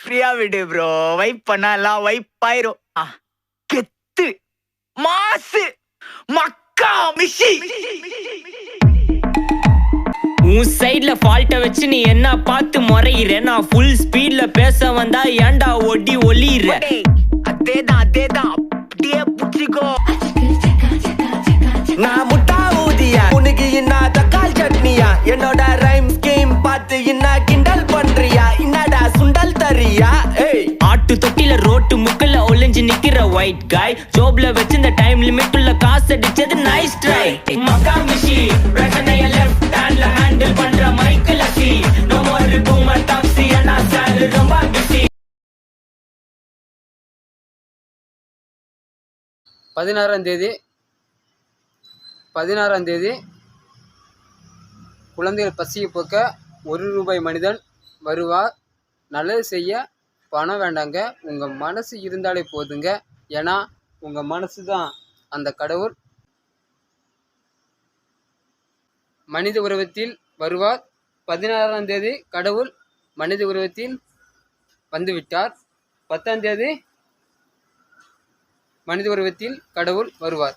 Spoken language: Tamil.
ஃப்ரீயா விடு ப்ரோ வைப் பண்ணா எல்லாம் வைப் ஆயிரும். கெத்து. மாசு. மக்கா மிஷி. உன் சைடுல ஃபால்ட்ட வச்சு நீ என்ன பார்த்து முறையிற? நான் ஃபுல் ஸ்பீட்ல பேச வந்தா ஏன்டா ஒடி ஒளியிற? அதேதான் அதேதான் அப்படியே புடிச்சிக்கோ. நான் முட்டா ஊதியா? உனக்கு என்ன தக்காள் சட்னியா? என்னோட ஏய். ஆட்டு தொட்டில ரோட்டு முக்குல ஒளிஞ்சு நிக்கிற ஒயிட் காய் ஜோப்ல வச்சு இந்த டைம் லிமிட் உள்ள காசு அடிச்சது நைஸ் ட்ரை மக்கா மிஷி பிரச்சனைய லெஃப்ட் ஹேண்ட்ல ஹேண்டில் பண்ற Michael lucky no more boomer taxi அண்ணா சார் ரொம்ப பிஸி பதினாறாம் தேதி பதினாறாம் தேதி குழந்தைகள் பசியை போக்க ஒரு ரூபாய் மனிதன் வருவார். நல்லது செய்ய பணம் வேண்டாங்க. உங்கள் மனசு இருந்தாலே போதுங்க. ஏன்னா உங்கள் மனசு தான் அந்த கடவுள். மனித உருவத்தில் வருவார். பதினாறாம் தேதி கடவுள் மனித உருவத்தில் வந்துவிட்டார். பத்தாம் தேதி மனித உருவத்தில் கடவுள் வருவார்.